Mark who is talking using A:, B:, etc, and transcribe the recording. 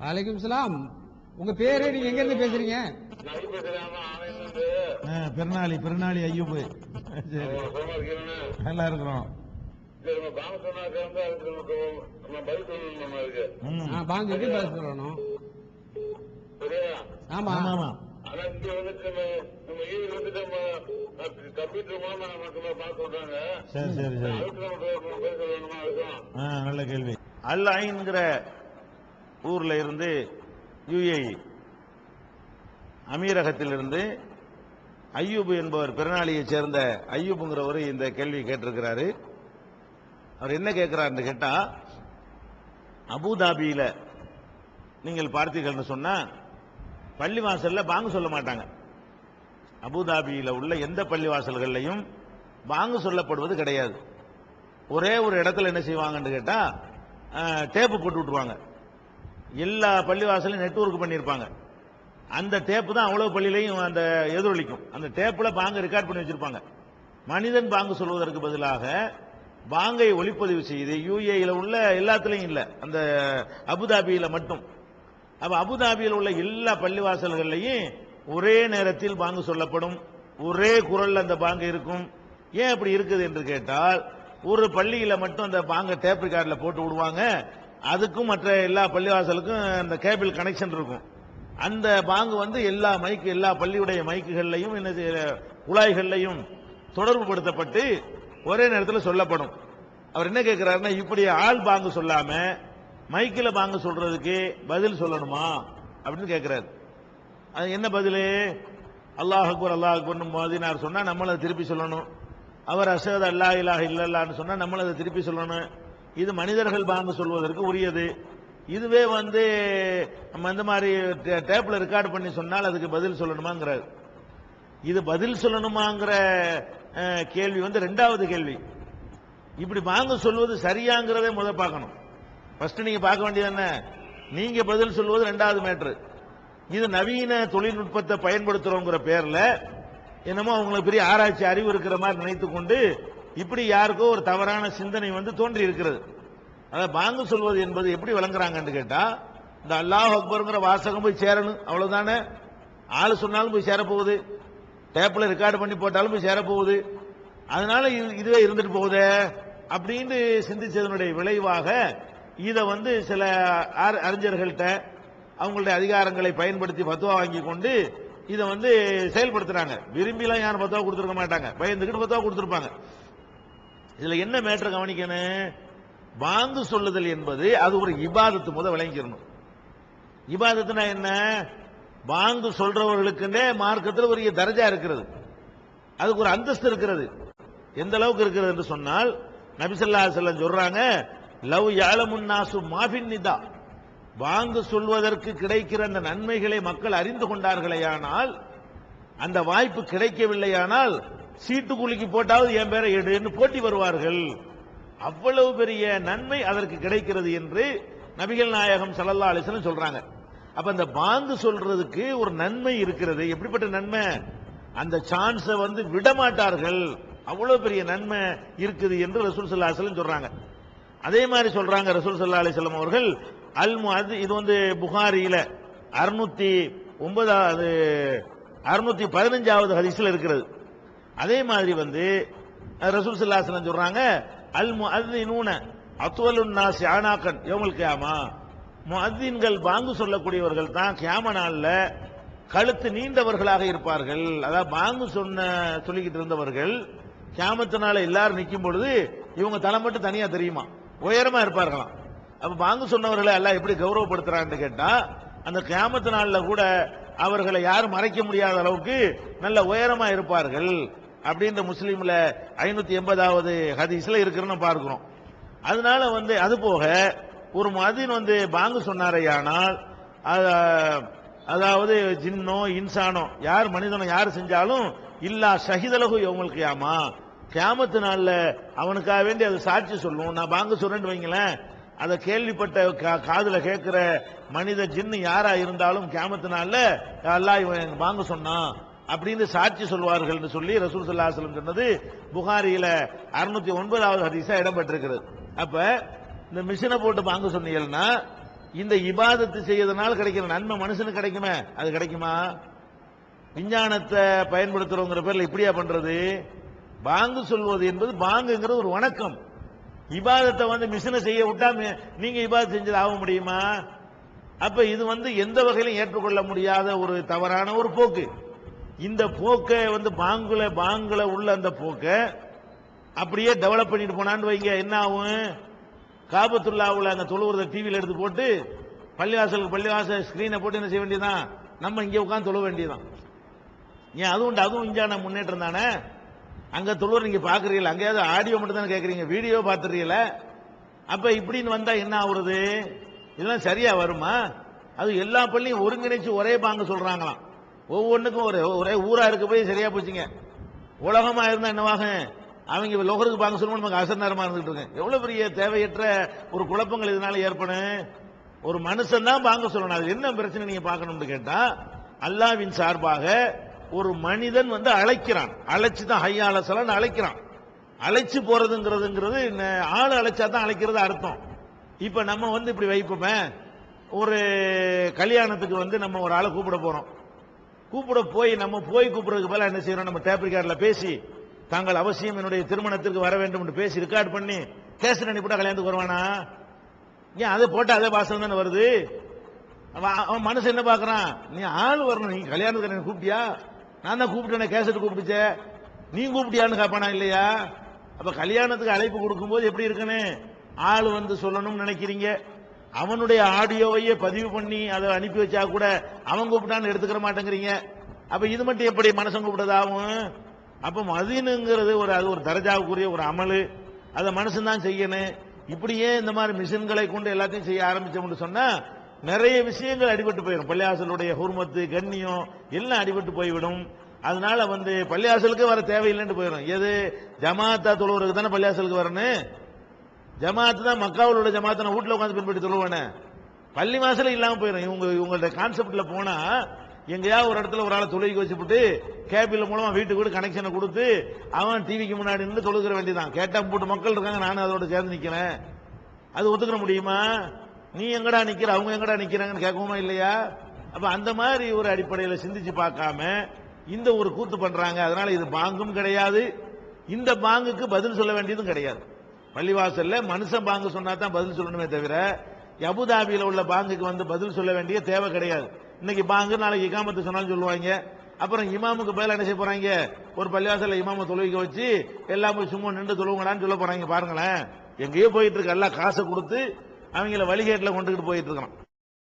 A: வலைக்கும்
B: சலாம். உங்க பேரு நீங்க எங்க இருந்து பேசுறீங்க?
C: பெருநாளி பெருநாளி ஐயூபு சரி. நல்லா இருக்கிறோம்.
B: ஆமா.
C: ஆமா
A: ஆனா இங்க வந்துட்டு நம்ம ஈடு வந்துட்டு
C: நல்ல கேள்வி. அல் ஐன்கிற ஊரில் இருந்து யுஏஇ அமீரகத்திலிருந்து ஐயூப் என்பவர் பிறநாளியைச் சேர்ந்த ஐயூப்ங்கிறவர் இந்த கேள்வி கேட்டிருக்கிறாரு. அவர் என்ன கேட்கிறார்னு கேட்டால் அபுதாபியில் நீங்கள் பார்த்தீர்கள்னு பள்ளி வாசலில் பாங்கு சொல்ல மாட்டாங்க. அபுதாபியில் உள்ள எந்த பள்ளி வாசல்கள்லையும் பாங்கு சொல்லப்படுவது கிடையாது. ஒரே ஒரு இடத்துல என்ன செய்வாங்கன்னு கேட்டால் டேப்பு போட்டு விட்டுருவாங்க. எல்லா பள்ளிவாசலையும் நெட்ஒர்க் பண்ணியிருப்பாங்க அந்த டேப்பு தான் அவ்வளோ பள்ளியிலையும் அந்த எதிரொலிக்கும். அந்த டேப்பில் பாங்க ரெக்கார்ட் பண்ணி வச்சுருப்பாங்க. மனிதன் பாங்கு சொல்வதற்கு பதிலாக பாங்கை ஒளிப்பதிவு செய்து யூஏயில் உள்ள எல்லாத்துலேயும் இல்லை. அந்த அபுதாபியில் மட்டும். அப்போ அபுதாபியில் உள்ள எல்லா பள்ளிவாசல்கள்லையும் ஒரே நேரத்தில் பாங்கு சொல்லப்படும். ஒரே குரலில் அந்த பாங்கு இருக்கும். ஏன் அப்படி இருக்குது என்று கேட்டால் ஒரு பள்ளியில் மட்டும் அந்த பாங்கை டேப் ரெக்கார்ட்ல போட்டு விடுவாங்க. அதுக்கும் மற்ற எல்லா பள்ளிவாசலுக்கும் அந்த கேபிள் கனெக்ஷன் இருக்கும். அந்த பாங்கு வந்து எல்லா மைக்கு எல்லா பள்ளியுடைய மைக்குகள்லையும் என்ன குழாய்கள்லையும் தொடர்பு படுத்தப்பட்டு ஒரே நேரத்தில் சொல்லப்படும். அவர் என்ன கேட்கிறாருன்னா இப்படி ஆள் பாங்கு சொல்லாம மைக்கில் பாங்கு சொல்றதுக்கு பதில் சொல்லணுமா? அப்படின்னு கேட்கிறாரு அது என்ன பதில்? அல்லாஹ் அக்பர் அல்லாஹ் அக்பர்னு மோதினார் சொன்னால் நம்மளை திருப்பி சொல்லணும். அவர் அஷத் அல்லா இல்லாஹ் இல்லல்லான்னு சொன்னால் நம்மளை அதை திருப்பி சொல்லணும். இது மனிதர்கள் பாம்பு சொல்வதற்கு உரியது. இதுவே வந்து நம்ம இந்த மாதிரி டே- ரெக்கார்டு ரெக்கார்ட் பண்ணி சொன்னால் அதுக்கு பதில் சொல்லணுமாங்கிறார். இது பதில் சொல்லணுமாங்கிற கேள்வி வந்து ரெண்டாவது கேள்வி. இப்படி வாங்க சொல்வது சரியாங்கிறதே முத பார்க்கணும். ஃபர்ஸ்ட் நீங்க பார்க்க வேண்டியது என்ன? நீங்க பதில் சொல்வது ரெண்டாவது மேட்ரு இது நவீன தொழில்நுட்பத்தை பயன்படுத்துறோங்கிற பேர்ல என்னமோ அவங்களுக்கு பெரிய ஆராய்ச்சி அறிவு இருக்கிற மாதிரி நினைத்து கொண்டு இப்படி யாருக்கோ ஒரு தவறான சிந்தனை வந்து தோன்றி இருக்கிறது அதை பாங்கு சொல்வது என்பது எப்படி விளங்குறாங்கன்னு கேட்டா இந்த அல்லாஹ் அக்பருங்கிற வாசகம் போய் சேரணும் அவ்வளவுதானே? ஆள் சொன்னாலும் போய் சேரப்போகுது. டேப்பில் ரெக்கார்டு பண்ணி போட்டாலும் போய் சேரப்போகுது. அதனால இது- இதுவே இருந்துட்டு போகுதே அப்படின்னு சிந்திச்சதனுடைய விளைவாக இதை வந்து சில அறிஞர்கள்ட்ட அவங்களுடைய அதிகாரங்களை பயன்படுத்தி பத்துவா வாங்கி கொண்டு இதை வந்து செயல்படுத்துறாங்க. விரும்பிலாம் யாரும் பத்துவா கொடுத்துருக்க மாட்டாங்க. பயந்துக்கிட்டு பத்துவா கொடுத்துருப்பாங்க. இதுல என்ன மேட்டர் கவனிக்கணும்? வாங்கு சொல்லுதல் என்பது அது ஒரு இபாதத்து முத விளங்கிடணும் இபாதத்துனா என்ன? வாங்கு சொல்றவர்களுக்குன்னே மார்க்கத்தில் ஒரு தரஜா இருக்கிறது. அதுக்கு ஒரு அந்தஸ்து இருக்கிறது. எந்த அளவுக்கு இருக்கிறது என்று சொன்னால் நபிசல்லா செல்லம் சொல்றாங்க லவ் யாழமுன்னாசு மாபின் நிதா. வாங்கு சொல்வதற்கு கிடைக்கிற அந்த நன்மைகளை மக்கள் அறிந்து கொண்டார்களேயானால் அந்த வாய்ப்பு கிடைக்கவில்லையானால் சீட்டு குலுக்கி போட்டாவது என் பேரை எடுன்னு போட்டி வருவார்கள். அவ்வளவு பெரிய நன்மை அதற்கு கிடைக்கிறது என்று நபிகள் நாயகம் சல்லல்லா அலைஹி சொல்றாங்க. அப்ப அந்த பாங்கு சொல்றதுக்கு ஒரு நன்மை இருக்கிறது. எப்படிப்பட்ட நன்மை? அந்த சான்ஸை வந்து விடமாட்டார்கள். அவ்வளவு பெரிய நன்மை இருக்குது என்று ரசூல் சல்லா அலைஹி சொல்றாங்க. அதே மாதிரி சொல்றாங்க ரசூல் சல்லா அலைஹி அவர்கள் அல் இது வந்து புகாரியில அறுநூத்தி ஒன்பதாவது அறுநூத்தி பதினஞ்சாவது ஹதீஸ்ல இருக்கிறது. அதே மாதிரி வந்து ரசூல் ஸல்லல்லாஹு சொல்றாங்க அல் முஅத்தினூன அத்வலுன் நாஸ் ஆனாக்கன் யௌமுல் கியாமா. முஅத்தின்கள் பாங்கு சொல்லக்கூடியவர்கள் தான் கியாம நாளில் கழுத்து நீண்டவர்களாக இருப்பார்கள். அதாவது பாங்கு சொன்ன சொல்லிக்கிட்டு இருந்தவர்கள் கியாமத்தினால எல்லாரும் நிற்கும் பொழுது இவங்க தலை மட்டும் தனியாக தெரியுமா? உயரமா இருப்பார்களாம். அப்போ பாங்கு சொன்னவர்களை எல்லாம் எப்படி கௌரவப்படுத்துறான்னு கேட்டால் அந்த கியாமத்து நாளில் கூட அவர்களை யாரும் மறைக்க முடியாத அளவுக்கு நல்ல உயரமா இருப்பார்கள். அப்படின்ற முஸ்லீம்ல ஐநூத்தி எண்பதாவது ஹதீஸ்ல இருக்கிறன்னு பார்க்கிறோம். அதனால வந்து அது போக ஒரு மதின் வந்து பாங்கு சொன்னாரையானால் அதாவது ஜின்னோ இன்சானோ யார் மனிதனோ யார் செஞ்சாலும் இல்லா ஷஹிதலகு இவங்களுக்கு கியாமா. கியாமத்து நாள்ல அவனுக்காக வேண்டி அது சாட்சி சொல்லும். நான் பாங்கு சொல்றேன்னு வைங்களேன். அதை கேள்விப்பட்ட கா- காதுல கேட்கிற மனித ஜின்னு யாரா இருந்தாலும் கியாமத்து நாள்ல எல்லாம் இவன் பாங்கு சொன்னான். அப்படின்னு சாட்சி சொல்வார்கள்னு சொல்லி ரசூல் சல்லாஹலம் அலைஹி வஸல்லம் சொன்னது புகாரியில 609வது ஹதீஸா இடம்பெற்றிருக்கிறது. அப்ப இந்த மிஷினை போட்டு பாங்க சொன்னீங்கன்னா இந்த இபாதத்து செய்யறதுனால கிடைக்கிற நன்மை மனுஷனுக்கு கிடைக்குமே? அது கிடைக்குமா? விஞ்ஞானத்தை பயன்படுத்துறோங்கிற பேர்ல இப்படியா பண்றது? பாங்கு சொல்வது என்பது பாங்குங்கிறது ஒரு வணக்கம். இபாதத்தை வந்து மிஷினை செய்ய விட்டா நீங்க இபாதம் செஞ்சது ஆக முடியுமா? அப்ப இது வந்து எந்த வகையிலும் ஏற்றுக்கொள்ள முடியாத ஒரு தவறான ஒரு போக்கு. இந்த போக்கை வந்து பாங்குல பாங்குல உள்ள அந்த போக்கை அப்படியே டெவலப் பண்ணிட்டு போனான்னு வைங்க என்ன ஆகும்? காபத்துல்லாவில் அங்கே தொழுவுறத டிவியில் எடுத்து போட்டு பள்ளிவாசலுக்கு பள்ளிவாசல் ஸ்கிரீனை போட்டு என்ன செய்ய வேண்டியதான் நம்ம இங்கே உட்காந்து தொழ வேண்டியதான் ஏன் அதுவும் உண்டு, அதுவும் விஞ்ஞான முன்னேற்றம் தானே? அங்கே தொழுவர் நீங்கள் பார்க்குறீங்களா அங்கேயாவது ஆடியோ மட்டும் தானே கேட்குறீங்க வீடியோ பார்த்துறீங்கள அப்போ இப்படின்னு வந்தால் என்ன ஆகுறது? இதெல்லாம் சரியாக வருமா? அது எல்லா பள்ளியும் ஒருங்கிணைச்சு ஒரே பாங்க சொல்கிறாங்களாம் ஒவ்வொன்றுக்கும் ஒரு ஒரே ஊரா இருக்க போய் சரியா போச்சுங்க. உலகமா இருந்தா என்னவாக? அவங்க லோகருக்கு பாங்க சொல்லணும் நமக்கு அசர் நேரமா இருந்துட்டு இருக்கு. எவ்வளவு பெரிய தேவையற்ற ஒரு குழப்பங்கள் இதனால ஏற்படும்? ஒரு மனுஷன் தான் பாங்க சொல்லணும். அது என்ன பிரச்சனை நீங்க பார்க்கணும்னு கேட்டா அல்லாவின் சார்பாக ஒரு மனிதன் வந்து அழைக்கிறான். அழைச்சு தான் ஹையால சலன்னு அழைக்கிறான். அழைச்சு போறதுங்கிறதுங்கிறது ஆள் அழைச்சா தான் அழைக்கிறது அர்த்தம். இப்ப நம்ம வந்து இப்படி வைப்போமே ஒரு கல்யாணத்துக்கு வந்து நம்ம ஒரு ஆளை கூப்பிட போறோம். கூப்பிட போய் நம்ம போய் கூப்பிடுறதுக்கு பதிலாக என்ன செய்யறோம்? நம்ம டேப் ரிகார்டில் பேசி தாங்கள் அவசியம் என்னுடைய திருமணத்திற்கு வர வேண்டும் என்று பேசி ரெக்கார்ட் பண்ணி கேசட் அனுப்பிட்டா கல்யாணத்துக்கு வருவானா? ஏன் அதை போட்டால் அதே வாசல் தானே வருது? அவன் அவன் மனசு என்ன பார்க்குறான்? நீ ஆள் வரணும் நீ கல்யாணத்துக்கு என்ன கூப்பிட்டியா? நான் தான் கூப்பிட்டேன் கேசட் கூப்பிட்டுச்சே. நீ கூப்பிட்டியான்னு கேட்பானா இல்லையா? அப்போ கல்யாணத்துக்கு அழைப்பு கொடுக்கும்போது எப்படி இருக்குன்னு ஆள் வந்து சொல்லணும்னு நினைக்கிறீங்க. அவனுடைய ஆடியோவையே பதிவு பண்ணி அதை அனுப்பி வச்சா கூட அவன் கூப்பிட்டான்னு எடுத்துக்கிற மாட்டேங்கிறீங்க. அப்ப இது மட்டும் எப்படி மனசன் கூப்பிட்டதாகும் அப்ப மதினுங்கிறது ஒரு அது ஒரு தரஜாவுக்குரிய ஒரு அமலு. அதை மனுஷன் தான் செய்யணும். இப்படியே இந்த மாதிரி மிஷின்களை கொண்டு எல்லாத்தையும் செய்ய ஆரம்பிச்சோம்னு சொன்னா நிறைய விஷயங்கள் அடிபட்டு போயிடும். பள்ளியாசலுடைய ஹுர்மத்து கண்ணியம் எல்லாம் அடிபட்டு போய்விடும். அதனால வந்து பள்ளியாசலுக்கு வர தேவையில்லைன்னு போயிடும். எது? ஜமாத்தா தொழுவருக்கு தானே பள்ளியாசலுக்கு வரணும்? ஜமாத்து தான் மக்காவில் உள்ள ஜமாத்தை நான் வீட்டில் உட்காந்து பின்பற்றி சொல்லுவானே. பள்ளி வாசல இல்லாமல் போயிடும் இவங்க இவங்கள்ட்ட கான்செப்டில் போனால் எங்கேயாவது ஒரு இடத்துல ஒரு ஆளை தொழுகி வச்சுப்புட்டு கேபிள் மூலமா வீட்டுக்கு வீடு கனெக்ஷனை கொடுத்து அவன் டிவிக்கு முன்னாடி நின்று தொழுகிற வேண்டியதான் கேட்டா போட்டு மக்கள் இருக்காங்க நானும் அதோட சேர்ந்து நிக்கிறேன். அது ஒத்துக்கிற முடியுமா? நீ எங்கடா நிக்கிற? அவங்க எங்கடா நிக்கிறாங்கன்னு கேட்கவுமா இல்லையா? அப்ப அந்த மாதிரி ஒரு அடிப்படையில் சிந்திச்சு பார்க்காம இந்த ஒரு கூத்து பண்றாங்க. அதனால இது பாங்கும் கிடையாது. இந்த பாங்குக்கு பதில் சொல்ல வேண்டியதும் கிடையாது. பள்ளிவாசல்ல மனுஷன் பாங்கு சொன்னா தான் பதில் சொல்லணுமே தவிர அபுதாபியில் உள்ள பாங்குக்கு வந்து பதில் சொல்ல வேண்டிய தேவை கிடையாது. இன்னைக்கு பாங்கு நாளைக்கு இகாமத்து சொன்னாலும் சொல்லுவாங்க. அப்புறம் இமாமுக்கு பதில் என்ன செய்ய போறாங்க? ஒரு பள்ளிவாசல இமாம தொழுவிக்க வச்சு எல்லாம் போய் சும்மா நின்று தொழுவுங்கடான்னு சொல்ல போறாங்க பாருங்களேன். எங்கேயோ போயிட்டு இருக்க எல்லாம் காசை கொடுத்து அவங்கள வழிகேட்டில் கொண்டுகிட்டு போயிட்டு இருக்கிறான்